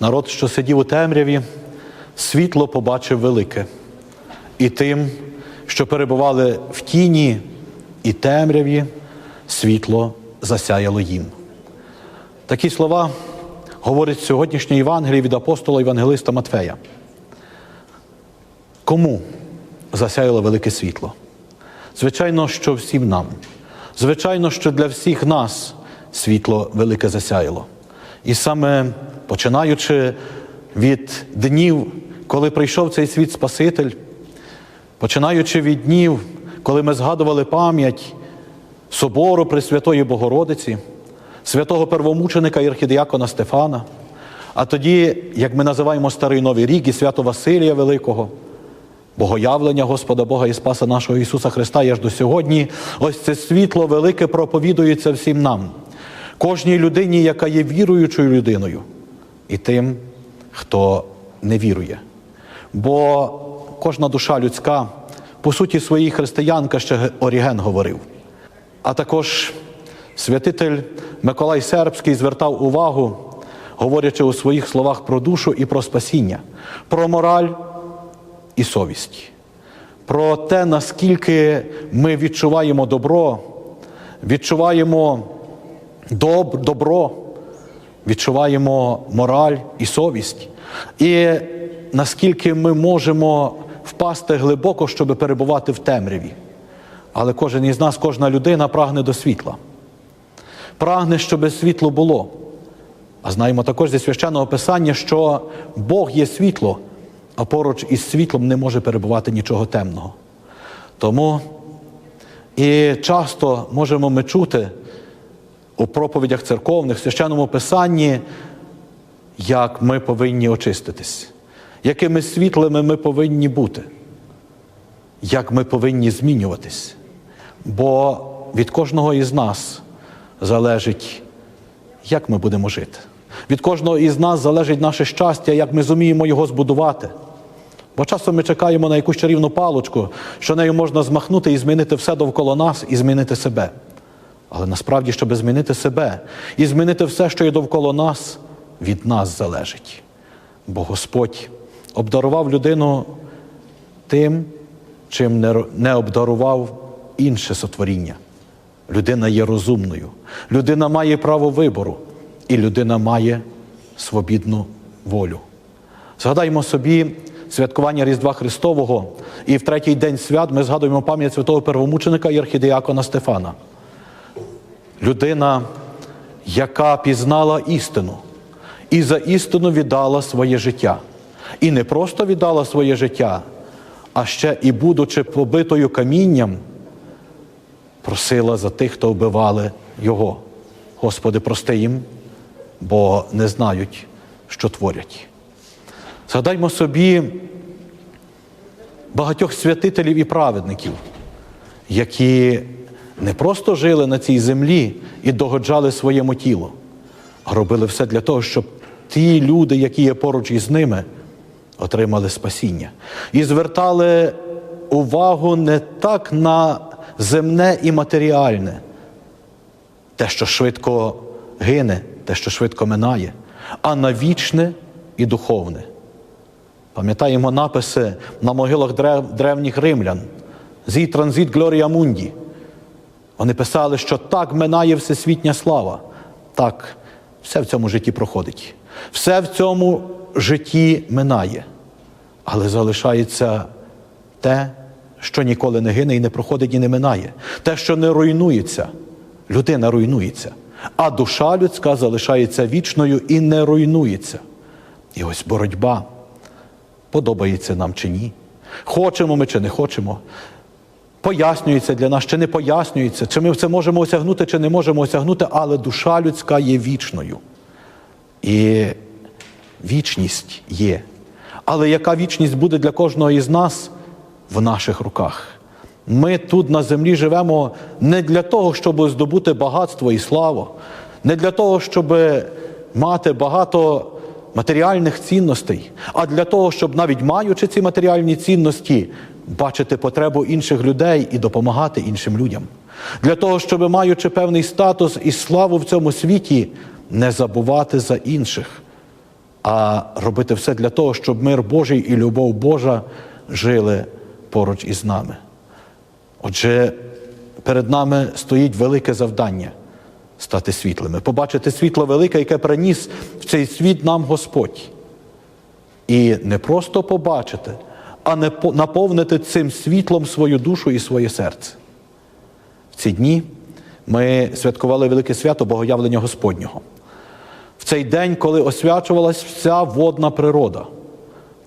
Народ, що сидів у темряві, світло побачив велике, і тим, що перебували в тіні і темряві, світло засяяло їм. Такі слова говорить сьогоднішнє Євангеліє від апостола Євангелиста Матфея. Кому засяяло велике світло? Звичайно, що всім нам. Звичайно, що для всіх нас світло велике засяяло. І саме починаючи від днів, коли прийшов цей світ Спаситель, починаючи від днів, коли ми згадували пам'ять собору Пресвятої Богородиці, святого первомученика і Стефана, а тоді, як ми називаємо Старий Новий рік і свято Василія Великого, Богоявлення Господа Бога і Спаса нашого Ісуса Христа і аж до сьогодні, ось це світло велике проповідується всім нам, кожній людині, яка є віруючою людиною, і тим, хто не вірує. Бо кожна душа людська, по суті, своїй християнка ще Оріген говорив. А також святитель Миколай Сербський звертав увагу, говорячи у своїх словах про душу і про спасіння, про мораль і совість, про те, наскільки ми відчуваємо добро, відчуваємо доб, добро, відчуваємо мораль і совість, і наскільки ми можемо впасти глибоко, щоб перебувати в темряві. Але кожен із нас, кожна людина прагне до світла. Прагне, щоб світло було. А знаємо також зі священного писання, що Бог є світло, а поруч із світлом не може перебувати нічого темного. Тому і часто можемо ми чути у проповідях церковних, в священному писанні, як ми повинні очиститись, якими світлими ми повинні бути, як ми повинні змінюватись. Бо від кожного із нас залежить, як ми будемо жити. Від кожного із нас залежить наше щастя, як ми зуміємо його збудувати. Бо часом ми чекаємо на якусь чарівну палочку, що нею можна змахнути і змінити все довкола нас, і змінити себе. Але насправді, щоб змінити себе і змінити все, що є довкола нас, від нас залежить. Бо Господь обдарував людину тим, чим не, обдарував інше сотворіння. Людина є розумною, людина має право вибору, і людина має свобідну волю. Згадаймо собі святкування Різдва Христового, і в третій день свят ми згадуємо пам'ять святого первомученика і архідіакона Стефана. Людина, яка пізнала істину і за істину віддала своє життя. І не просто віддала своє життя, а ще і, будучи побитою камінням, просила за тих, хто вбивали його. Господи, прости їм, бо не знають, що творять. Згадаймо собі багатьох святителів і праведників, які не просто жили на цій землі і догоджали своєму тілу, а робили все для того, щоб ті люди, які є поруч із ними, отримали спасіння. І звертали увагу не так на земне і матеріальне, те, що швидко гине, те, що швидко минає, а на вічне і духовне. Пам'ятаємо написи на могилах древніх римлян Зі транзит Глорія Мунді. Вони писали, що так минає всесвітня слава. Так, все в цьому житті проходить. Все в цьому житті минає. Але залишається те, що ніколи не гине і не проходить і не минає. Те, що не руйнується. Людина руйнується. А душа людська залишається вічною і не руйнується. І ось боротьба подобається нам чи ні. Хочемо ми чи не хочемо. Пояснюється для нас, чи не пояснюється, чи ми це можемо осягнути, чи не можемо осягнути, але душа людська є вічною. І вічність є. Але яка вічність буде для кожного із нас в наших руках? Ми тут на землі живемо не для того, щоб здобути багатство і славу, не для того, щоб мати багато матеріальних цінностей, а для того, щоб навіть маючи ці матеріальні цінності, бачити потребу інших людей і допомагати іншим людям. Для того, щоб маючи певний статус і славу в цьому світі, не забувати за інших, а робити все для того, щоб мир Божий і любов Божа жили поруч із нами. Отже, перед нами стоїть велике завдання стати світлими, побачити світло велике, яке приніс в цей світ нам Господь. І не просто побачити, а не наповнити цим світлом свою душу і своє серце. В ці дні ми святкували велике свято Богоявлення Господнього. В цей день, коли освячувалась вся водна природа,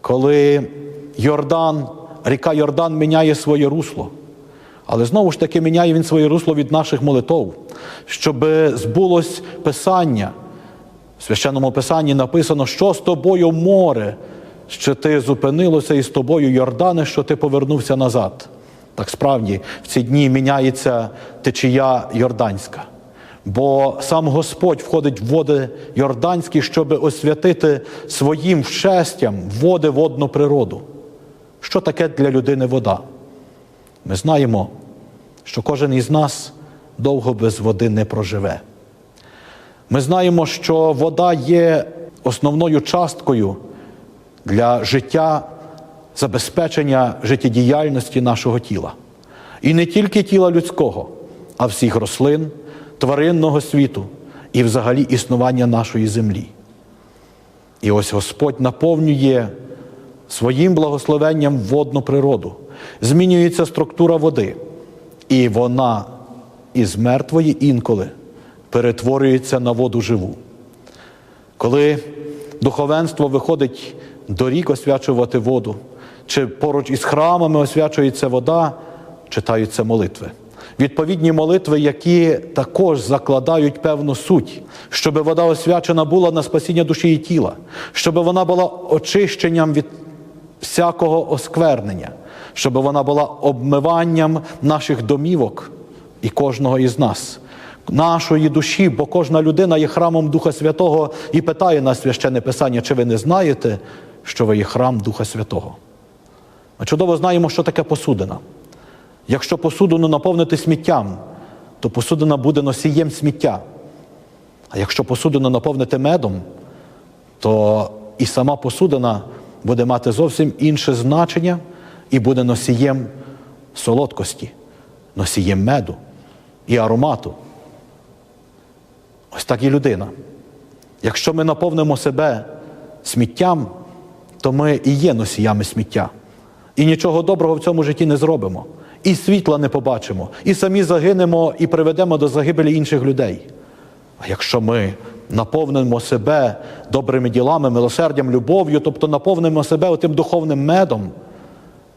коли Йордан, ріка Йордан міняє своє русло. Але знову ж таки міняє він своє русло від наших молитов, щоб збулось Писання. В священному писанні написано, що з тобою море, що ти зупинилося, і з тобою Йордане, що ти повернувся назад. Так справді в ці дні міняється течія Йорданська. Бо сам Господь входить в води Йорданські, щоб освятити своїм вшестям води водну природу. Що таке для людини вода? Ми знаємо, що кожен із нас довго без води не проживе. Ми знаємо, що вода є основною часткою для життя, забезпечення життєдіяльності нашого тіла. І не тільки тіла людського, а всіх рослин, тваринного світу і взагалі існування нашої землі. І ось Господь наповнює своїм благословенням водну природу. Змінюється структура води, і вона із мертвої інколи перетворюється на воду живу. Коли духовенство виходить до рік освячувати воду, чи поруч із храмами освячується вода, читаються молитви. Відповідні молитви, які також закладають певну суть, щоб вода освячена була на спасіння душі і тіла, щоб вона була очищенням від всякого осквернення, щоб вона була обмиванням наших домівок і кожного із нас, нашої душі, бо кожна людина є храмом Духа Святого і питає нас священне Писання, чи ви не знаєте, що ви є храм Духа Святого. Ми чудово знаємо, що таке посудина. Якщо посудину наповнити сміттям, то посудина буде носієм сміття. А якщо посудину наповнити медом, то і сама посудина буде мати зовсім інше значення і буде носієм солодкості, носієм меду і аромату. Ось так і людина. Якщо ми наповнимо себе сміттям, то ми і є носіями сміття. І нічого доброго в цьому житті не зробимо. І світла не побачимо, і самі загинемо і приведемо до загибелі інших людей. А якщо ми наповнимо себе добрими ділами, милосердям, любов'ю, тобто наповнимо себе тим духовним медом,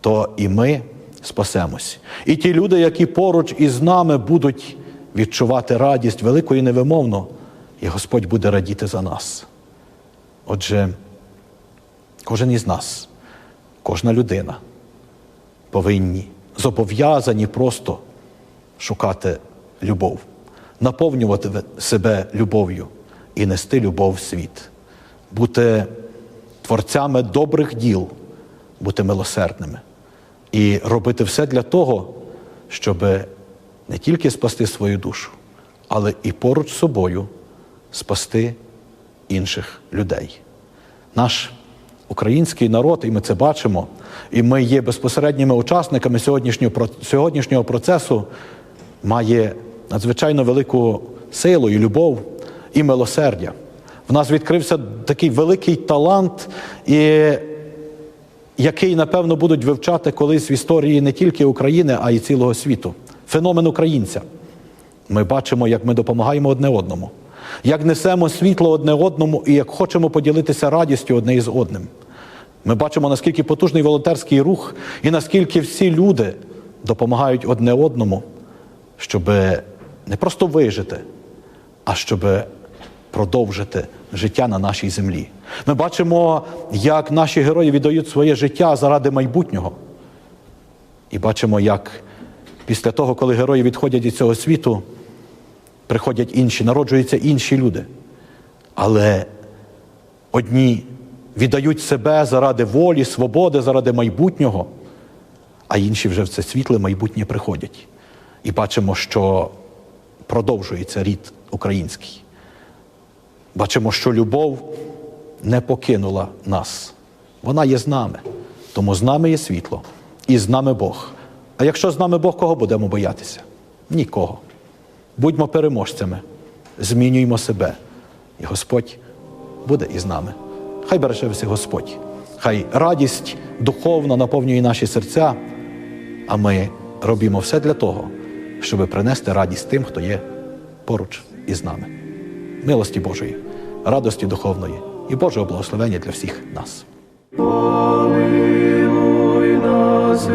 то і ми спасемось. І ті люди, які поруч із нами будуть відчувати радість велику і невимовну, і Господь буде радіти за нас. Отже, кожен із нас, кожна людина повинні, зобов'язані просто шукати любов, наповнювати себе любов'ю і нести любов в світ, бути творцями добрих діл, бути милосердними і робити все для того, щоб не тільки спасти свою душу, але і поруч з собою спасти інших людей. Наш український народ, і ми це бачимо, і ми є безпосередніми учасниками сьогоднішнього, сьогоднішнього процесу, має надзвичайно велику силу і любов і милосердя. В нас відкрився такий великий талант, і, який, напевно, будуть вивчати колись в історії не тільки України, а й цілого світу. Феномен українця. Ми бачимо, як ми допомагаємо одне одному, як несемо світло одне одному і як хочемо поділитися радістю одне із одним. Ми бачимо, наскільки потужний волонтерський рух і наскільки всі люди допомагають одне одному, щоб не просто вижити, а щоб продовжити життя на нашій землі. Ми бачимо, як наші герої віддають своє життя заради майбутнього. І бачимо, як після того, коли герої відходять від цього світу, приходять інші, народжуються інші люди. Але одні віддають себе заради волі, свободи, заради майбутнього, а інші вже в це світле майбутнє приходять. І бачимо, що продовжується рід український. Бачимо, що любов не покинула нас. Вона є з нами. Тому з нами є світло, і з нами Бог. А якщо з нами Бог, кого будемо боятися? Нікого. Будьмо переможцями, змінюймо себе, і Господь буде із нами. Хай береже всіх Господь, хай радість духовна наповнює наші серця, а ми робимо все для того, щоб принести радість тим, хто є поруч із нами. Милості Божої, радості духовної і Божого благословення для всіх нас. Помилуй нас,